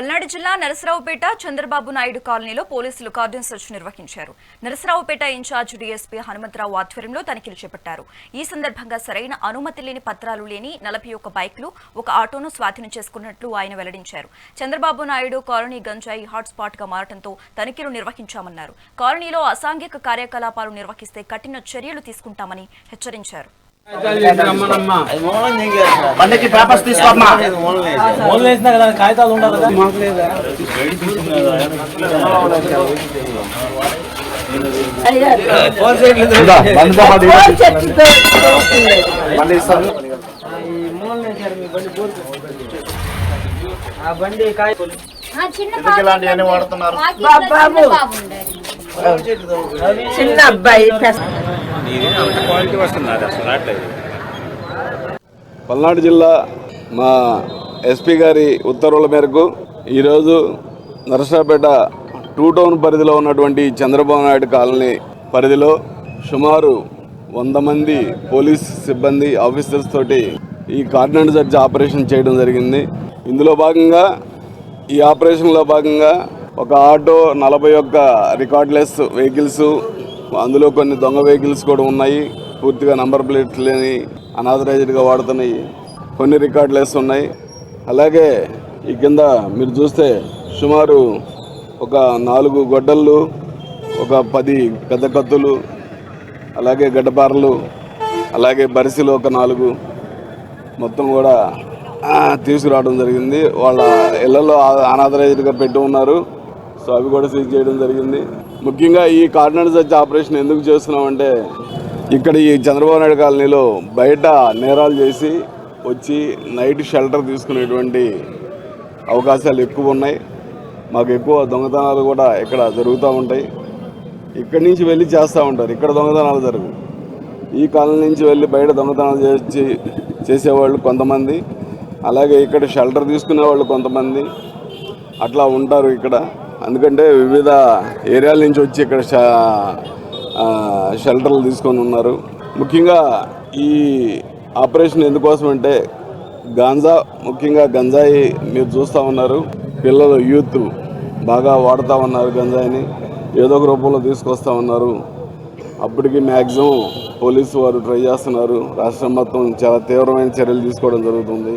పల్నాడు జిల్లా నరసరావుపేట చంద్రబాబు నాయుడు కాలనీలో పోలీసులు కార్డన్ సెర్చ్ నిర్వహించారు. నరసరావుపేట ఇన్ఛార్జ్ డీఎస్పీ హనుమంతరావు ఆధ్వర్యంలో తనిఖీలు చేపట్టారు. ఈ సందర్భంగా సరైన అనుమతి లేని పత్రాలు లేని నలభై ఒక్క బైక్లు ఒక ఆటోను స్వాధీనం చేసుకున్నట్లు ఆయన వెల్లడించారు. చంద్రబాబు నాయుడు కాలనీ గంజాయి హాట్స్పాట్గా మారటంతో తనిఖీలు నిర్వహించామన్నారు. కాలనీలో అసాంఘిక కార్యకలాపాలు నిర్వహిస్తే కఠిన చర్యలు తీసుకుంటామని హెచ్చరించారు. బండికి పేపర్స్ తీసుకోమ్మా. వేసినా కదా కాగితాలు బండి ఆ బండి కాయ ఆ చిన్న ఎందుకు ఇలాంటివన్నీ వాడుతున్నారు పల్నాడు జిల్లా మా ఎస్పీ గారి ఉత్తర్వుల మేరకు ఈరోజు నరసరాపేట టూ టౌన్ పరిధిలో ఉన్నటువంటి చంద్రబాబు నాయుడు కాలనీ పరిధిలో సుమారు వంద మంది పోలీస్ సిబ్బంది ఆఫీసర్స్ తోటి ఈ కార్డినెంట్ జడ్జి ఆపరేషన్ చేయడం జరిగింది. ఇందులో భాగంగా ఈ ఆపరేషన్లో భాగంగా ఒక ఆటో నలభై ఒక్క రికార్డ్లెస్ వెహికల్స్ అందులో కొన్ని దొంగ వెహికల్స్ కూడా ఉన్నాయి. పూర్తిగా నంబర్ ప్లేట్లు లేని అనాథరైజ్డ్గా వాడుతున్నాయి కొన్ని రికార్డులు వేస్తున్నాయి అలాగే ఈ కింద మీరు చూస్తే సుమారు ఒక నాలుగు గొడ్డళ్ళు ఒక పది పెద్ద కత్తులు అలాగే గడ్డపారలు అలాగే బరిసెలు ఒక నాలుగు మొత్తం కూడా తీసుకురావడం జరిగింది. వాళ్ళ ఇళ్ళలో అనాథరైజ్డ్గా పెట్టి ఉన్నారు. సో అవి కూడా సీజ్ చేయడం జరిగింది. ముఖ్యంగా ఈ కార్డినెన్స్ వచ్చి ఆపరేషన్ ఎందుకు చేస్తున్నామంటే ఇక్కడ ఈ చంద్రబాబు నాయుడు కాలనీలో బయట నేరాలు చేసి వచ్చి నైట్ షెల్టర్ తీసుకునేటువంటి అవకాశాలు ఎక్కువ ఉన్నాయి. మాకు ఎక్కువ దొంగతనాలు కూడా ఇక్కడ జరుగుతూ ఉంటాయి. ఇక్కడి నుంచి వెళ్ళి చేస్తూ ఉంటారు. ఇక్కడ దొంగతనాలు జరుగు ఈ కాలనీ నుంచి వెళ్ళి బయట దొంగతనాలు చేసి చేసేవాళ్ళు కొంతమంది. అలాగే ఇక్కడ షెల్టర్ తీసుకునే వాళ్ళు కొంతమంది. అట్లా ఉంటారు ఇక్కడ. ఎందుకంటే వివిధ ఏరియాల నుంచి వచ్చి ఇక్కడ షెల్టర్లు తీసుకొని ఉన్నారు. ముఖ్యంగా ఈ ఆపరేషన్ ఎందుకోసం అంటే గాంజా ముఖ్యంగా గంజాయి మీరు చూస్తూ ఉన్నారు. పిల్లలు యూత్ బాగా వాడుతూ ఉన్నారు గంజాయిని. ఏదో ఒక రూపంలో తీసుకొస్తా ఉన్నారు. అప్పటికి మ్యాక్సిమం పోలీసు వారు ట్రై చేస్తున్నారు. రాష్ట్రం మొత్తం చాలా తీవ్రమైన చర్యలు తీసుకోవడం జరుగుతుంది.